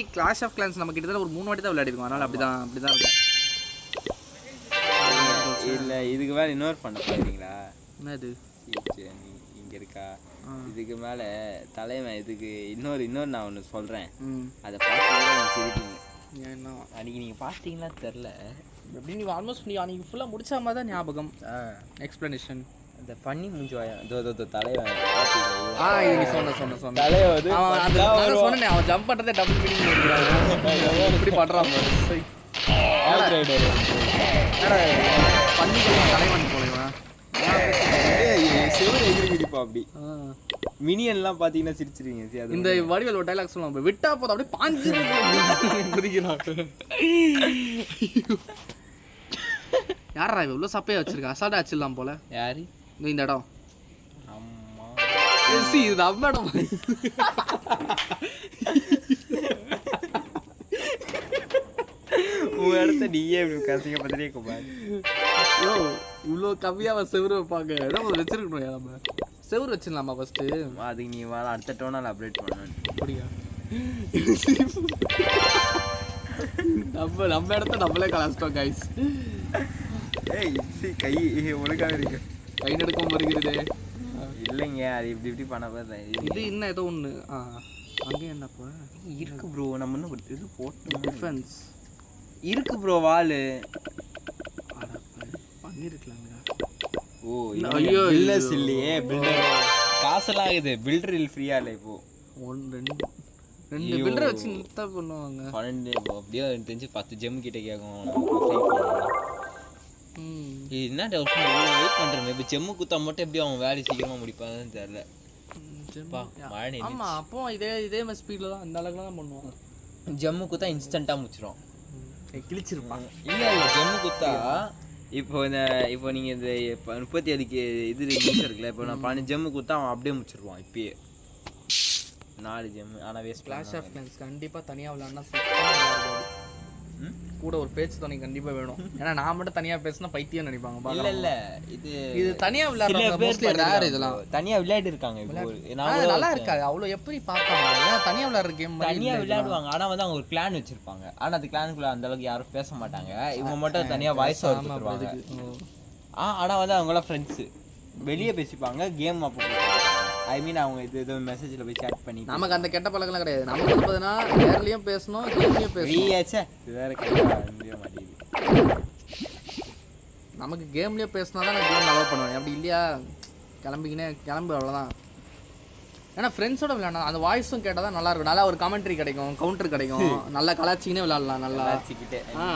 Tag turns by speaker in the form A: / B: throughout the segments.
A: Clash of glands நம்ம கிட்டத்தட்ட ஒரு மூணு வாட்டி தான் விளையாடிருக்கோம். அதனால அப்படிதான் அப்படிதான் இருக்கும்.
B: இல்லை இதுக்கு மேலே இன்னொரு பண்ண போயிருக்கீங்களா
A: என்ன இது
B: இங்கே இருக்கா. இதுக்கு மேலே தலைவன் இதுக்கு இன்னொரு இன்னொரு நான் ஒன்று சொல்கிறேன் அதை பார்த்தீங்கன்னா நீங்கள் சிரிப்பீங்க.
A: என்ன?
B: அன்றைக்கி நீங்கள் பார்த்தீங்களா தெரில
A: எப்படி நீ ஆல்மோஸ்ட் நீ அன்னைக்கு ஃபுல்லாக முடிச்ச மாதிரி தான் ஞாபகம் எக்ஸ்பிளனேஷன்
B: அந்த பண்ணி முடிஞ்சு வாயா. தோ தோ தோ தலைவன்?
A: ஆ இது நீ சொன்ன சொன்ன சொன்ன.
B: தலைவன் வந்து
A: அவன் அந்த நான். சொன்னேன் அவன் ஜம்ப் பண்ணுறதே டபுள் மீனிங் இப்படி தலைவன்
B: செவுரு எகிரி அப்படி. மினியன்லாம் பார்த்தீங்கன்னா சிரிச்சிருவீங்க சரி, அது
A: இந்த வடிவேல் ஒரு டைலாக் சொல்லுவான் பாரு. விட்டா போதும் அப்படியே பாஞ்சு குதிக்கிறான் யாரா இவ்வளோ சப்பையா வச்சிருக்கா. அசால்ட்டா வச்சிடலாம் போல.
B: யாரு?
A: இந்த இந்த இடம் இது நம்ம இடம்
B: உன் இடத்த நீயே இப்படி கசிங்க பத்திரியே குமார்
A: இவ்வளோ கம்மியாக செவுரு வைப்பாங்க இடம் ஒரு வச்சிருக்கணும் நம்ம செவுரு வச்சிடலாமா ஃபஸ்ட்டு
B: அதுக்கு நீ வர அடுத்த டோனால் அப்டேட் பண்ணணும்
A: அப்படியா நம்ம நம்ம இடத்த நம்மளே கலாச்சிட்டோம் கைஸ்
B: ஏய் கை ஒழுங்காக இருக்கு
A: கை நடுக்கம் வருகிறது.
B: இல்லைங்க அது இப்படி இப்படி பண்ண
A: இது இன்னும் ஏதோ ஒன்று ஆ அங்கே என்ன போ?
B: இருக்கு ப்ரோ நம்ம இன்னும் ஒரு இது போட்டோம்
A: டிஃபென்ஸ்
B: இருக்கு ப்ரோ வாலு.
A: பண்ணிருக்கலாங்களா
B: ஓ
A: ஐயோ, ஐயோ.
B: இல்லையே பில்டர் காசெல்லாம் ஆகுது. பில்டர் இல்லை ஃப்ரீயா இல்லை இப்போ.
A: ஒன் ரெண்டு ரெண்டு. பில்டரை வச்சு நிறுத்தா பண்ணுவாங்க.
B: பன்னெண்டு அப்படியே தெரிஞ்சு பத்து ஜெம் கிட்ட கேட்கும். என்ன டவுட் வெயிட் பண்ணுறேன் இப்போ ஜெம்மு குத்தா மட்டும் எப்படி அவன் வேலையை சீக்கிரமா முடிப்பான்னு தெரியல. பா மழை நின்னு.
A: ஆமா அப்போ இதே இதே மாதிரி ஸ்பீடில் தான் அந்த அளவுக்கு தான் பண்ணுவாங்க
B: ஜம்மு குத்தா இன்ஸ்டண்ட்டாக முடிச்சிடும்
A: கிழிச்சிருப்பாங்க
B: இல்லை இல்லை ஜம்மு குத்தா இப்போ இந்த இப்போ நீங்கள் இந்த இப்போ முப்பத்தி ஏழுக்கு இது நிமிஷம் இருக்குல்ல இப்போ நான் பன்னெண்டு ஜம்மு குத்தா அவன் அப்படியே முடிச்சிருவான் இப்பயே. நாலு ஜம்மு ஆனால் வேஸ்ட்
A: கிளாஷ் ஆஃப் கண்டிப்பாக தனியாக
B: ம்?
A: கூட ஒரு பேச்சு துணை கண்டிப்பாக வேணும். ஏன்னா நான் மட்டும் தனியாக பேசினா பைத்தியம் நினைப்பாங்க.
B: இல்ல. இல்ல. இது
A: இது தனியாக ரேர் இதெல்லாம்.
B: தனியா விளையாடி இருக்காங்க
A: நல்லா இருக்காது. அவ்வளோ எப்படி பார்ப்பாங்க? ஏன்னா தனியாக விளையாடுற கேம்
B: தனியா விளையாடுவாங்க. ஆனா வந்து அவங்க ஒரு பிளான் வச்சிருப்பாங்க. ஆனா அந்த பிளானுக்குள்ள அந்த அளவுக்கு யாரும் பேச மாட்டாங்க. இவங்க மட்டும் தனியா வாய்ஸ் ஆ ஆனா வந்து அவங்க எல்லாம் ஃப்ரெண்ட்ஸ் வெளியே பேசிப்பாங்க. கேம் அப்போ ஐ மீன் அவங்க இது ஏதோ மெசேஜ்ல போய் சேட் பண்ணி
A: நமக்கு அந்த கெட்ட பழக்கம்லாம் கிடையாது. நம்ம கொடுப்பதுனா நேர்லயும் பேசணும் கேம்லயும் பேசணும்.
B: இது வேற மாட்டேங்குது.
A: நமக்கு கேம்லயே பேசினா தான் நான் கேம் அலோவ் பண்ணுவேன். அப்படி இல்லையா? கிளம்பிக்கினே கிளம்பு அவ்வளோதான் ஏன்னா ஃப்ரெண்ட்ஸோட விளையாடணும். அந்த வாய்ஸும் கேட்டால் தான் நல்லா இருக்கும். நல்லா ஒரு கமெண்ட்ரி கிடைக்கும் கவுண்டர் கிடைக்கும். நல்லா கலாச்சிக்கினே விளையாடலாம் நல்லா.
B: வச்சுக்கிட்டு
A: ஆ.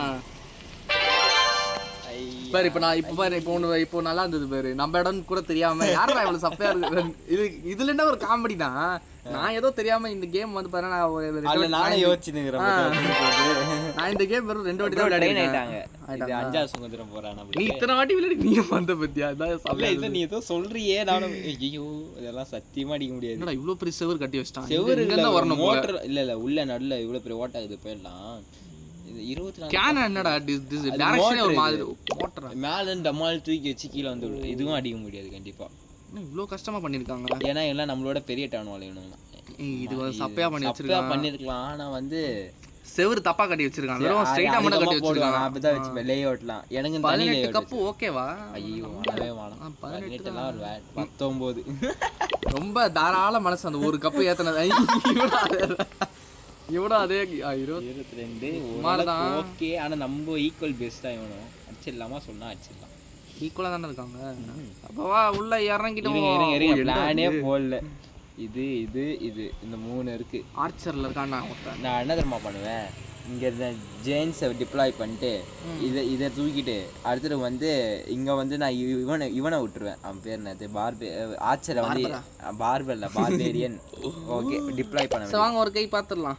A: பாரு இப்போ நான் இப்போ பாரு இப்போ ஒன்று இப்போ நல்லா இருந்தது பாரு. நம்ம இடம் கூட தெரியாம யாரா இவ்வளவு சப்பையா இருக்கு? இது இதுல என்ன ஒரு காமெடி தான் நான் ஏதோ தெரியாம இந்த கேம் வந்து பாரு நான் ஒரு
B: நானே யோசிச்சுனுங்கிறேன்
A: நான் இந்த கேம் வெறும் ரெண்டு வாட்டி தான்
B: இது அஞ்சாவது சுதந்திரம் போறான்
A: நீ இத்தனை வாட்டி விளையாடி நீ வந்த பத்தியா? அதான்
B: இல்ல நீ ஏதோ சொல்றியே நானும் ஐயோ இதெல்லாம் சத்தியமா அடிக்க முடியாது.
A: என்னடா இவ்வளவு பெரிய செவர் கட்டி வச்சிட்டான்.
B: செவரு இல்ல
A: வரணும்
B: மோட்டர் இல்ல இல்ல உள்ள நடுல இவ்வளவு பெரிய ஓட்டை இது போயிடலாம். இருபத்தி
A: கேன் என்னடா டைரக்ஷனே ஒரு மாதிரி
B: மேல தூக்கி வச்சு கீழே வந்து. இதுவும் அடிக்க முடியாது கண்டிப்பா.
A: என்ன இவ்வளவு கஷ்டமா பண்ணிருக்காங்க
B: ஏன்னா எல்லாம் நம்மளோட பெரிய டவுன் வளையணும்
A: இது சப்பையா பண்ணி வச்சிருக்காங்க
B: பண்ணிருக்கலாம். ஆனா வந்து
A: செவர் தப்பா கட்டி வச்சிருக்காங்க வெறும் ஸ்ட்ரைட்டா மட்டும் கட்டி வச்சிருக்காங்க
B: அப்படிதான் வச்சு லே அவுட்லாம் எனக்கு தனி
A: கப்பு ஓகேவா?
B: ஐயோ வாழவே வேணாம். பதினெட்டுலாம் ஒரு வே- பத்தொன்பது
A: ரொம்ப தாராள மனசு அந்த ஒரு கப்பு ஏத்தனது. இவனும் அதே-
B: இருபத்தி ரெண்டு
A: சுமார்தான்.
B: ஓகே ஆனா நம்ம ஈக்குவல் பேஸ்டா இவனும். அடிச்சிடலாமா சொன்னா அடிச்சிடலாம்
A: ஈக்குவலா தானே இருக்காங்க? அப்பவா உள்ள இறங்கிட்டு
B: பிளானே போடல. இது இது இது இந்த மூணு இருக்கு.
A: ஆர்ச்சர்ல இருக்கான் ஒருத்தன்.
B: நான் என்ன தெரியுமா பண்ணுவேன்? இங்க இருந்த ஜெயின்ஸை டிப்ளாய் பண்ணிட்டு இதை இதை தூக்கிட்டு அடுத்தது வந்து இங்க வந்து நான் இவ- இவனை இவனை விட்டுருவேன். அவன் பேர் என்னது? பார்பே ஆச்சரை வந்து பார்பல்ல பார்பேரியன் ஓகே டிப்ளாய் பண்ண
A: வாங்க ஒரு கை பார்த்துடலாம்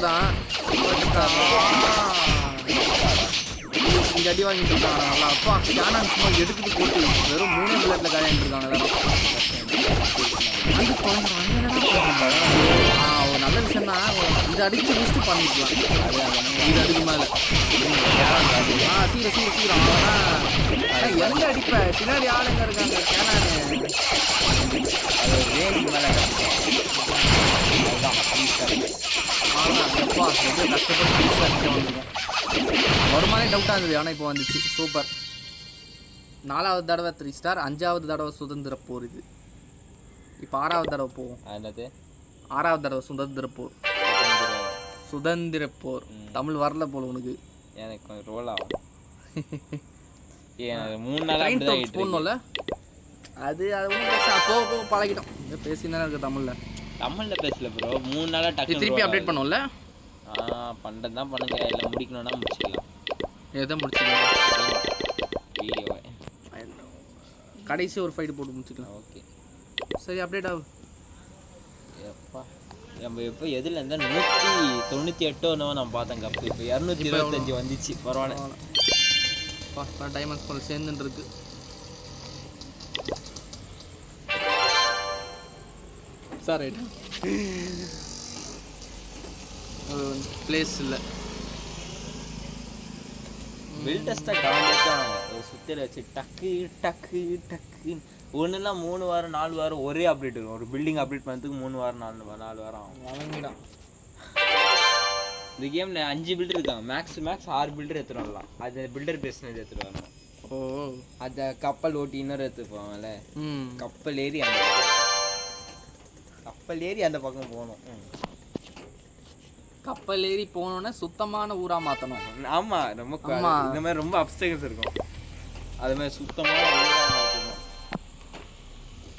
A: தான் இங்கே அடி வாங்கிட்டு இருக்காங்க நல்லா சும்மா எடுத்துட்டு போட்டு வெறும் மூணே பிள்ளைல கல்யாணிட்டு இருக்காங்க அந்த குழந்தை தான் இதை அடிச்சு முடிச்சுட்டு பண்ணிக்கலாம். இது அதுக்கு மேல ஆ சீர சீர சீரம் அவனா எங்க அடிப்ப. பின்னாடி ஆளுங்க இருக்காங்க?
B: அது ரேஞ்ச் மேலே
A: எப்பா, எவ்வளவு கஷ்டப்பட்டு வந்திருக்கோம். வருமானே டவுட்டாக இருந்தது. ஆனால் இப்போ வந்துச்சு. சூப்பர் நாலாவது தடவை த்ரீ ஸ்டார் அஞ்சாவது தடவை சுதந்திர போர் இது. இப்போ ஆறாவது தடவை போவோம்.
B: என்னது?
A: ஆறாவது தடவை சுதந்திர போர். சுதந்திர போர். தமிழ் வரல போல உனக்கு.
B: எனக்கு ரோல் ஆகும். மூணு
A: டோப்ஸ் போடணும்ல? அது அது போக போக பழகிடும் இங்கே பேசினா இருக்கு தமிழில்.
B: தமிழில் பேசல ப்ரோ மூணு நாளாக டக்கு
A: திருப்பி அப்டேட் பண்ணுவோம்ல?
B: ஆ பண்ணுறது தான் பண்ணுங்க. இல்லை முடிக்கணும்னா முடிச்சிக்கலாம்.
A: எதை முடிச்சுக்கலாம்?
B: வீடியோவை
A: கடைசி ஒரு ஃபைட் போட்டு முடிச்சுக்கலாம்.
B: ஓகே.
A: சரி அப்டேட் ஆகும்
B: எப்பா? நம்ம எப்போ எதில் இருந்தால் நூற்றி தொண்ணூற்றி எட்டோ என்னவோ நான் பார்த்தேன் கப்பு இப்போ இரநூத்தி இருபத்தஞ்சி வந்துச்சு. பரவாயில்ல.
A: பா டைமண்ட்ஸ் போல சேர்ந்துட்டு இருக்கு சார் ரைட் பிளேஸ் இல்லை.
B: பில்டஸ்ட்டாக கவனிச்சாங்க ஒரு சுத்தியில் வச்சு டக்கு டக்கு டக்கு ஒன்றுலாம் மூணு வாரம் நாலு வாரம் ஒரே அப்டேட் இருக்கும். ஒரு பில்டிங் அப்டேட் பண்ணுறதுக்கு மூணு வாரம் நாலு நாலு வாரம் ஆகும்.
A: வழங்கிடான்
B: இந்த கேமில் அஞ்சு பில்டர் இருக்காங்க. மேக்ஸ் மேக்ஸ் ஆறு பில்டர் எடுத்துட்டு வரலாம் அது பில்டர் பேசினது எடுத்துட்டு வரணும்
A: ஓ.
B: அந்த கப்பல் ஓட்டி இன்னொரு
A: ம்.
B: கப்பல் ஏறி அந்த. கப்பல் ஏறி அந்த பக்கம் போகணும்.
A: கப்பல் ஏறி போனோன்னே சுத்தமான ஊரா மாற்றணும்
B: ஆமா ரொம்ப. இந்த மாதிரி ரொம்ப அப்டேக்ஸ் இருக்கும். அது மாதிரி சுத்தமாக ஊரா மாற்றணும்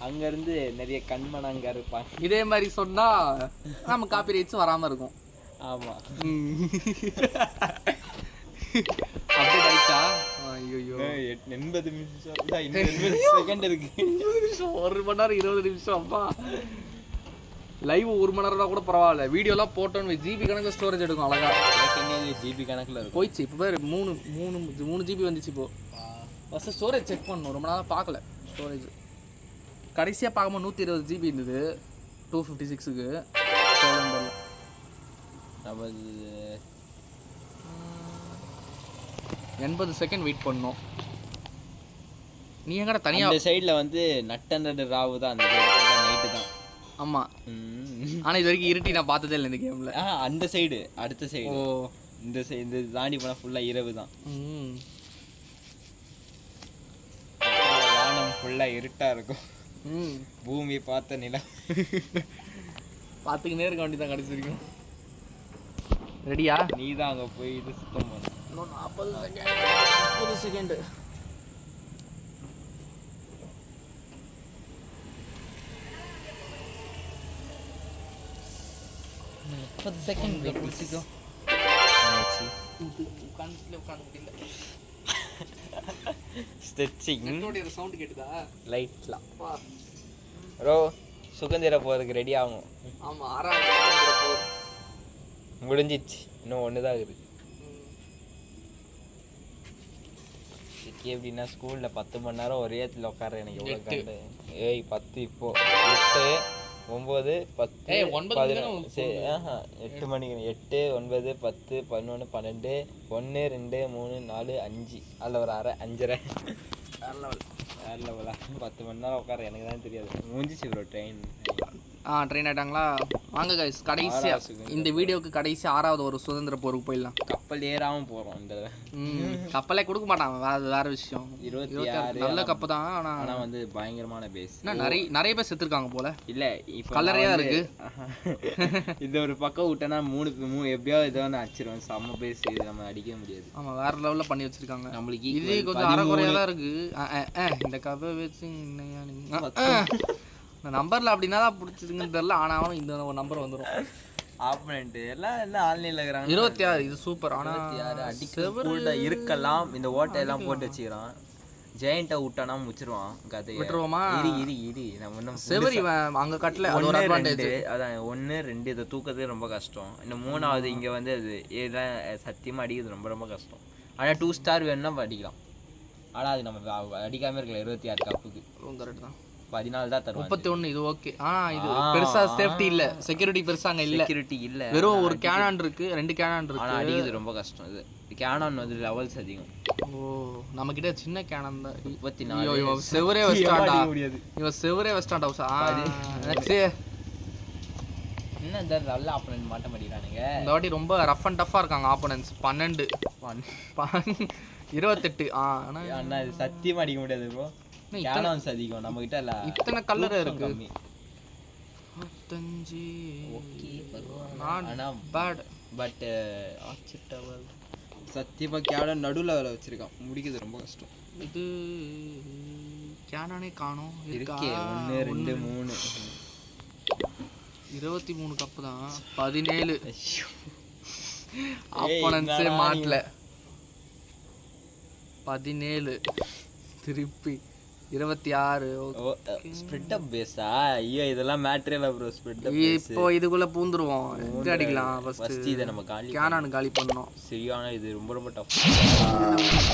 B: அங்கேருந்து நிறைய கண்மன் அங்கே இருப்பாங்க.
A: இதே மாதிரி சொன்னா நம்ம காப்பி ரைட்ஸ் வராம இருக்கும்.
B: ஆமா.
A: அப்டேட் ஆயிடுச்சா? ஐயோ
B: ஏய், எட்- எண்பது நிமிஷம். எண்பது செகண்ட் இருக்கு.
A: ஒரு மணி நேரம் இருபது நிமிஷம் அப்பா. லைவ் ஒரு மணி நேரம் கூட பரவாயில்ல. வீடியோலாம் போட்டோன்னு ஜிபி கணக்கில் ஸ்டோரேஜ் எடுக்கும் அழகா.
B: ஜிபி கணக்குல இருக்கும்?
A: போயிடுச்சு இப்போ பேர் மூணு மூணு மூணு ஜிபி வந்துச்சு இப்போ. ஃபஸ்ட்டு ஸ்டோரேஜ் செக் பண்ணணும். ரொம்ப நாளாக பார்க்கல. ஸ்டோரேஜ் கடைசியாக பார்க்கும்போது நூற்றி இருபது ஜிபி இருந்தது. டூ ஃபிஃப்டி சிக்ஸுக்கு எண்பது செகண்ட் வெயிட் பண்ணோம். நீ எங்கடா தனியாக
B: அந்த சைடுல வந்து நட்டனடு ராவு தான் அந்த நைட்டு தான்.
A: ஆமாம். ஆனால் இது வரைக்கும் இருட்டி நான் பார்த்ததே இல்லை இந்த கேமில்
B: ஆ அந்த சைடு அடுத்த
A: ஓ.
B: சைடு இந்த சைடு இந்த தாண்டி போனா ஃபுல்லா இரவு தான். வானம் ஃபுல்லா இருட்டா இருக்கும். பூமி பார்த்த நிலம்.
A: பார்த்துக்கினே இருக்க வேண்டியதான் கடைசி வரைக்கும். ரெடியா
B: நீ தான் அங்க போய் இது சுத்தம் பண்ண.
A: இன்னும் நாற்பது செகண்ட் முப்பது செகண்டு முப்பது செகண்ட் பிடிச்சிக்கோ. உட்காந்து உட்காந்து முடியல
B: ஸ்ட்ரெச்சிங்
A: என்னோட சவுண்ட் கேட்டுதா?
B: லைட்லாம்
A: அப்பா.
B: ப்ரோ சுதந்திர போகிறதுக்கு ரெடி ஆகும்
A: ஆமா ஆறாவது.
B: முடிஞ்சிச்சு. இன்னும் ஒன்று தான் இருக்குது. இதுக்கு எப்படின்னா ஸ்கூலில் பத்து மணி நேரம் ஒரே இடத்துல உட்கார எனக்கு எவ்வளோ. கண்டு. ஏய் பத்து இப்போ. எட்டு. ஒம்பது பத்து பதினொன்று சரி ஆஹா எட்டு மணிக்கு எட்டு ஒன்பது பத்து பதினொன்று பன்னெண்டு ஒன்று ரெண்டு மூணு நாலு அஞ்சு. அதில் ஒரு அரை அஞ்சரை.
A: வேற level.
B: வேறு லெவலா பத்து மணி நேரம் உட்கார எனக்கு தான் தெரியாது. முடிஞ்சிச்சு ப்ரோ ட்ரெயின்
A: ட்ரெயின் ஆயிட்டாங்களா? வாங்க கைஸ் கடைசியா
B: ஆறாவது சுதந்திர
A: இந்த வீடியோக்கு கடைசி ஆறாவது ஒரு சுதந்திர போருக்கு போயிடலாம்.
B: கப்பல் ஏறாமல் போகிறோம் இந்த
A: கப்பலே கொடுக்க மாட்டான் வேற வேற விஷயம்.
B: இருபத்தி
A: ஆறு. நல்ல கப்பு தான் ஆனா
B: ஆனா வந்து பயங்கரமான பேஸ்
A: நிறைய நிறைய பேர் செத்துருக்காங்க போல.
B: இல்ல இப்போ
A: கலரையா
B: நான்
A: இருக்கு.
B: வந்து- இது ஒரு பக்கம் விட்டேன்னா மூணு மூணு எப்படியோ இதை வந்து அடிச்சிருவேன். செம்ம பேஸ் இது நம்ம அடிக்க முடியாது.
A: ஆமா வேற லெவல்ல பண்ணி வச்சிருக்காங்க.
B: நம்மளுக்கு
A: இது கொஞ்சம்
B: பதிமூணு.
A: தான் இருக்கு. அ, அ, அ, இந்த கதை வச்சு என்னையா. இந்த நம்பர்ல அப்படின்னா தான் பிடிச்சதுங்கன்னு தெரியல ஆனாலும் இந்த ஒரு நம்பர் வந்துரும்.
B: ஆப்பனண்ட் எல்லாம் என்ன ஆன்லைன்ல இருக்கிறாங்க?
A: இருபத்தி ஆறு இது சூப்பர் ஆனா
B: இருபத்தி ஆறு அடிக்க இருக்கலாம். இந்த ஓட்டை எல்லாம் போட்டு வச்சுக்கிறான். ஜெயண்ட்டை விட்டானா முடிச்சிருவான் கதையை.
A: விட்டுருவோமா?
B: இரு இரு இரு. நம்ம இன்னும்
A: செவரி அங்க கட்டல
B: ஒன்று ரெண்டு. அதான் ஒன்று ரெண்டு. இதை தூக்கிறதே ரொம்ப கஷ்டம். இன்னும் மூணாவது இங்கே வந்து அது இதெல்லாம் சத்தியமாக அடிக்கிறது ரொம்ப ரொம்ப கஷ்டம். ஆனால் டூ ஸ்டார் வேணும்னா அடிக்கலாம். ஆனால் அது நம்ம அ- அடிக்காம இருக்கலாம் இருபத்தி ஆறு கப்புக்கு
A: கரெக்ட் தான்.
B: பதினாலு தான் தருவாங்க.
A: முப்பத்தி ஒண்ணு இது ஓகே ஆ இது பெருசா சேஃப்டி இல்ல. செக்யூரிட்டி பெருசா அங்க இல்ல.
B: செக்யூரிட்டி இல்லை.
A: வெறும் ஒரு கேனான் இருக்கு ரெண்டு கேனான் இருக்கு.
B: ஆனால் அடிக்கிறது ரொம்ப கஷ்டம் இது. கேனான் வந்து லெவல்ஸ் அதிகம்.
A: ஓ நம்ம கிட்ட சின்ன கேனான் தான்.
B: முப்பத்தி நாலு
A: இவன் செவரே வச்சிட்டான்டா. இவன் செவரே வச்சிட்டான்டா உஷா.
B: என்ன இந்த நல்ல ஆப்பனன்ட் மாட்ட மாட்டேங்கிறானுங்க.
A: இந்த வாட்டி ரொம்ப ரஃப் அண்ட் டஃப்பா இருக்காங்க ஆப்போனன்ஸ் பன்னெண்டு. பன்- இருபத்தெட்டு. ஆ ஆனா
B: அண்ணா இது சத்தியமா அடிக்க முடியாது ப்ரோ கேனான்ஸ் அதிகம் நம்ம கிட்ட இல்ல.
A: இத்தனை கலர் இருக்கு. முப்பத்தஞ்சு
B: ஓகே ஆனா
A: பேட்
B: பட் சத்தியமா கேடன் நடுவில் வச்சிருக்கான். முடிக்கிறது ரொம்ப கஷ்டம்.
A: இது கேனானே காணோம். இருக்கா?
B: ஒன்று ரெண்டு மூணு.
A: இருபத்தி மூணு கப்பு தான். பதினேழு. ஆப்போனன்ஸே மாட்டல. பதினேழு. திருப்பி. இருபத்தி ஆறு.
B: ஸ்ப்ரெட் அப் பேஸா ஐயோ இதெல்லாம் மேட்ரே இல்லை ப்ரோ ஸ்ப்ரெட் அப்
A: இப்போ இதுக்குள்ள பூந்துருவோம். எங்க அடிக்கலாம்
B: ஃபர்ஸ்ட்
A: ஃபர்ஸ்ட்
B: இதை நம்ம காலி
A: கேனானு காலி பண்ணோம்
B: சரியான இது ரொம்ப ரொம்ப டஃப்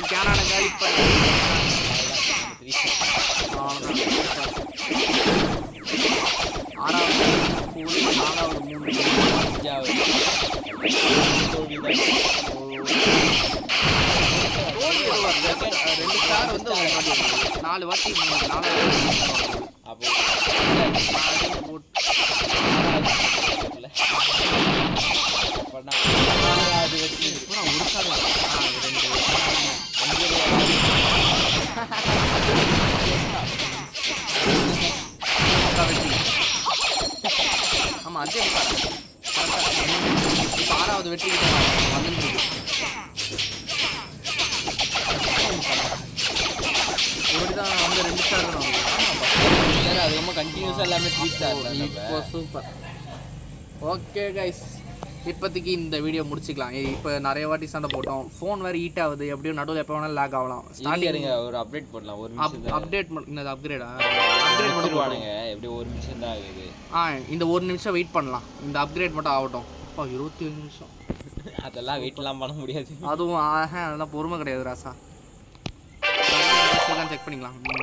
A: கேனான காலி. ஆறாவது கூலி, நாலாவது மூணு
B: அஞ்சாவது.
A: ரெண்டு ஸ்டார் வந்து. நாலு வாட்டி மூணு நாலாவது.
B: அப்போ
A: போட்டு
B: பண்ணா
A: ஒரு ஸ்டார் அதே இப்போ ஆறாவது வெற்றி வந்துட்டு இப்படி தான் வந்து ரெண்டு ஸ்டார் தான்
B: சரி அது ரொம்ப கண்டினியூஸாக எல்லாமே த்ரீ ஸ்டார்
A: இப்போ சூப்பர் ஓகே கைஸ் இப்போதைக்கு இந்த வீடியோ முடிச்சுக்கலாம். இப்போ நிறைய வாட்டி சண்டை போட்டோம். ஃபோன் வேறு ஹீட் ஆகுது. எப்படியும் நடுவில் எப்போ வேணாலும் லேக் ஆகலாம்.
B: ஸ்டார்டிங் ஒரு அப்டேட் போடலாம். ஒரு
A: அப்டேட் என்னது அப்கிரேடா அப்கிரேட்
B: முடிச்சிருவானுங்க எப்படியும் ஒரு நிமிஷம் தான் ஆகுது.
A: ஆ இந்த ஒரு நிமிஷம் வெயிட் பண்ணலாம். இந்த அப்கிரேட் மட்டும் ஆகட்டும். அப்பா இருபத்தி ஏழு நிமிஷம்.
B: அதெல்லாம் வெயிட்லாம் பண்ண முடியாது.
A: அதுவும் ஆஹா அதெல்லாம் பொறுமை கிடையாது ராசா. செக் பண்ணிக்கலாம். மூணு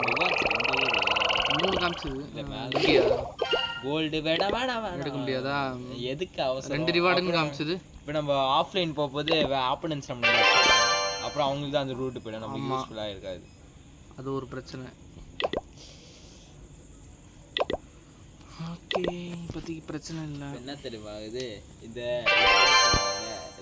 A: இல்லையா
B: கோல்டு வேணாம் வேணாம் வேணாம்
A: எடுக்க முடியாதா?
B: எதுக்கு அவசரம்?
A: ரெண்டு ரிவார்டுன்னு காமிச்சது.
B: இப்போ நம்ம ஆஃப்லைன் போகும்போது ஆப்பனன்ஸ் நம்ம அப்புறம் அவங்களுக்கு தான் அந்த ரூட் போயிடும். நமக்கு யூஸ்ஃபுல்லாக இருக்காது.
A: அது ஒரு பிரச்சனை. ஓகே இப்போதைக்கு பிரச்சனை இல்லை.
B: என்ன தெரியுமா இது? இந்த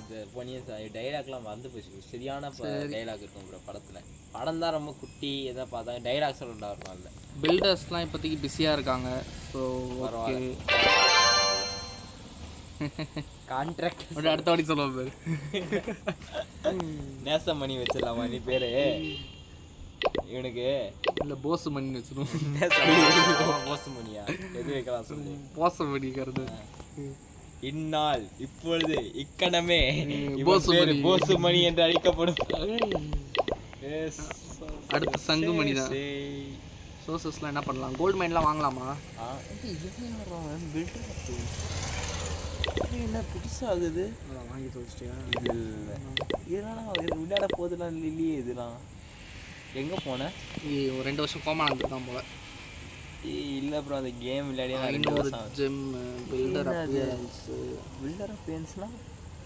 B: இந்த பொன்னியின் டைலாக்லாம் மறந்து போச்சு. சரியான டைலாக் இருக்கும் ப்ரோ படத்தில். படம் தான் ரொம்ப குட்டி எதை பார்த்தா டைலாக் சொல்லலாம் இருக்கும் அதில்.
A: பில்டர்ஸ்லாம் இப்போதைக்கு பிஸியாக இருக்காங்க. ஸோ ஓகே
B: கான்ட்ராக்ட்
A: அடுத்த வாட்டி சொல்லுவோம் பேர்.
B: நேசம் பண்ணி வச்சிடலாமா நீ பேரு? இவனுக்கு.
A: இல்லை போஸ் மணி வச்சிருவோம்
B: மோசமணியா எது வைக்கலாம் சொல்லு
A: போசம் பண்ணிக்கிறது
B: இந்நாள் இப்பொழுது இக்கணமே.
A: போசுமணி.
B: என்று அழைக்கப்படும்.
A: அடுத்து சங்குமணி தான்
B: சரி.
A: சோர்சஸ்லாம் என்ன பண்ணலாம்? கோல்டு மைன்லாம் வாங்கலாமா?
B: என்ன புதுசாகுது
A: வாங்கி தொலைச்சிட்டியா?
B: இது இல்ல. இதெல்லாம் விளையாட போதெல்லாம் இல்லையே இதெல்லாம். எங்க போன?
A: ஒரு ரெண்டு வருஷம் கோமா இருந்திருக்கான் போல.
B: இல்ல ப்ரோ அந்த கேம் விளையாடி நான் ரெண்டு
A: இன்னொரு
B: வருஷம் ஆகுது.
A: ஜெம் பில்டர் அப்பியரன்ஸ்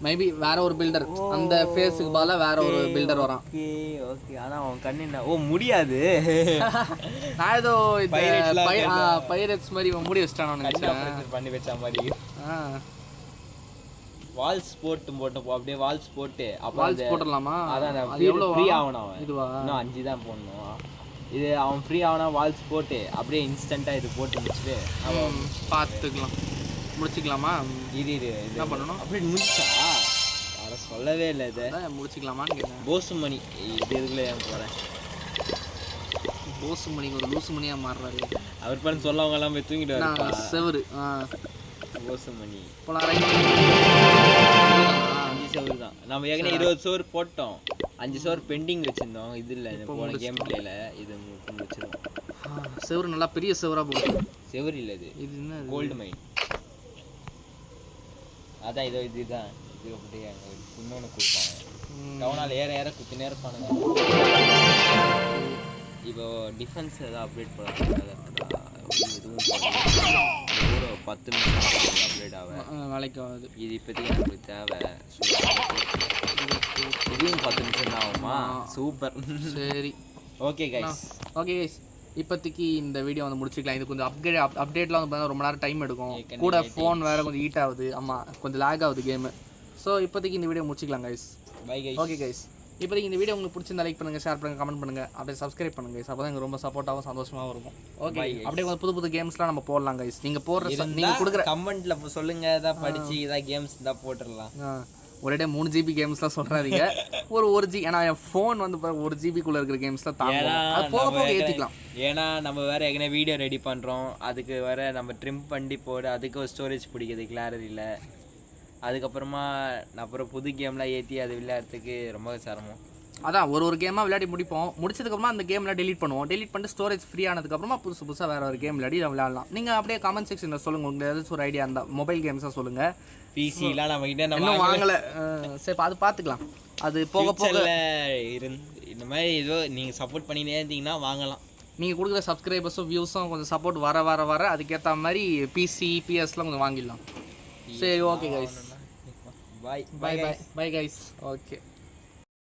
A: மேபி வேற ஒரு பில்டர் அந்த ஃபேஸுக்கு பதிலா வேற ஒரு பில்டர் வரான்.
B: ஓகே ஓகே ஆனா அவன் கண்ணு என்ன? ஓ முடியாது.
A: நான் ஏதோ. பைரட்ஸ் மாதிரி இவன் மூடி வச்சிட்டானு நினைச்சேன்
B: பண்ணி வச்ச மாதிரி.
A: ஆ.
B: வால்ஸ் போட்டு போட்டு போ அப்படியே வால்ஸ் போட்டு அப்புறம்
A: வால்ஸ் போட்டுடலாமா?
B: அதான்
A: அது எவ்வளோ
B: ஃப்ரீ ஆகணும் அவன்.
A: இதுவா?
B: இன்னும் அஞ்சு தான் போடணும். இது அவன் ஃப்ரீ ஆனா வால்ஸ் போட்டு அப்படியே இன்ஸ்டண்ட்டாக இது போட்டு முடிச்சுட்டு அவன்
A: பார்த்துக்கலாம் முடிச்சுக்கலாமா?
B: இது இது இது
A: என்ன பண்ணணும்?
B: அப்படியே முடிச்சா? அட சொல்லவே இல்லை இது.
A: முடிச்சுக்கலாமான்னு கேட்டேன்.
B: போசுமணி. இது இதுக்குள்ள ஏன் போகிறேன்
A: போசு மணிக்கு ஒரு லூசு மணியாக மாறுறாரு.
B: அவர் பண்ண சொல்லவங்க எல்லாம் போய் தூங்கிட்டு
A: செவரு ஆ.
B: போசுமணி.
A: போலாம்
B: அஞ்சு சோறு தான். நம்ம ஏற்கனவே இருபது சோறு போட்டோம். அஞ்சு சோறு பெண்டிங் வச்சிருந்தோம். இது இல்லை போன கேம் பிளேல இது முடிச்சிருவோம்
A: செவரு நல்லா பெரிய செவரா போகுது.
B: செவரு இல்லை இது.
A: இது என்ன?
B: கோல்டு மைன் அதான் இதோ இதுதான் இது அப்படியே இன்னொன்று கொடுப்பாங்க. டவுனால் ஏற ஏற குத்தினே இருப்பானுங்க. இப்போ டிஃபென்ஸ் ஏதாவது அப்டேட். இது ஒரு பத்து நிமிஷம் அப்டேட் ஆக
A: ஆ, நாளைக்கு ஆகுது.
B: இது இப்போதைக்கு எனக்கு தேவை. இதையும் பத்து நிமிஷம் தான் ஆகுமா? சூப்பர்.
A: சரி.
B: ஓகே கைஸ்
A: ஓகே கைஸ் இப்போதைக்கு இந்த வீடியோ வந்து முடிச்சுக்கலாம். இது கொஞ்சம் அப்கிரேட் அப்டேட்லாம் வந்து ரொம்ப நேரம் டைம் எடுக்கும். கூட ஃபோன் வேறு கொஞ்சம் ஹீட் ஆகுது. ஆமாம் கொஞ்சம் லேக் ஆகுது கேமு ஸோ இப்போதைக்கு இந்த video முடிச்சிக்கலாம் guys
B: bye guys
A: okay guys இப்போதைக்கு இந்த வீடியோ உங்களுக்கு பிடிச்சிருந்தா லைக் பண்ணுங்க ஷேர் பண்ணுங்க கமெண்ட் பண்ணுங்க. அப்படியே சப்ஸ்கிரைப் பண்ணுங்க கைஸ் அப்போ தான் எங்களுக்கு ரொம்ப சப்போர்ட்டாகவும் சந்தோஷமாகவும் இருக்கும். ஓகே அப்படியே கொஞ்சம் புது புது கேம்ஸ்லாம் நம்ம போடலாம் கைஸ் நீங்கள் போடுற ச- நீங்க கொடுக்குற
B: கமெண்ட்ல சொல்லுங்க. ஏதாவது படிச்சு ஏதாவது கேம்ஸ் தான் போட்டுடலாம்.
A: ஒரே மூணு ஜிபி கேம்ஸ்லாம் சொல்கிறாதீங்க ஒரு ஒரு ஜி ஏன்னா என் ஃபோன் வந்து ஒரு ஜிபிக்குள்ளே இருக்கிற கேம்ஸ்லாம் தாங்கும் அது போக போக ஏற்றிக்கலாம்
B: ஏன்னா நம்ம வேற ஏற்கனவே வீடியோ ரெடி பண்றோம். அதுக்கு வேற நம்ம ட்ரிம் பண்ணி போடு அதுக்கு ஒரு ஸ்டோரேஜ் பிடிக்குது கிளாரிட்டியில் அதுக்கப்புறமா அப்புறம் புது கேம்லாம் ஏற்றி அது விளையாடுறதுக்கு ரொம்ப சிரமம்.
A: அதான் ஒரு ஒரு கேமாக விளையாடி முடிப்போம். முடிச்சதுக்கப்புறமா அந்த கேமில் delete பண்ணுவோம். Delete பண்ணிட்டு ஸ்டோரேஜ் ஃப்ரீ ஆனதுக்கப்புறமா புதுசு புதுசாக வேறு ஒரு கேம் விளையாடி விளையாடலாம். நீங்கள் அப்படியே கமெண்ட் செக்ஷனில் சொல்லுங்கள் உங்களுக்கு ஏதாச்சும் ஒரு ஐடியா இருந்தால் மொபைல் கேம்ஸாக சொல்லுங்கள்
B: பிசிலாம் நம்ம கிட்ட
A: இன்னும் வாங்கலை? சரி அது பார்த்துக்கலாம் அது போக போக
B: இருந்து இந்த மாதிரி ஏதோ நீங்க சப்போர்ட் பண்ணினே இருந்தீங்கன்னா வாங்கலாம்.
A: நீங்கள் கொடுக்குற சப்ஸ்கிரைபர்ஸும் வியூஸும் கொஞ்சம் சப்போர்ட் வர வர வர அதுக்கேற்ற மாதிரி பிசி பிஎஸ்லாம் கொஞ்சம் வாங்கிடலாம். சரி okay guys
B: bye
A: bye bye bye guys okay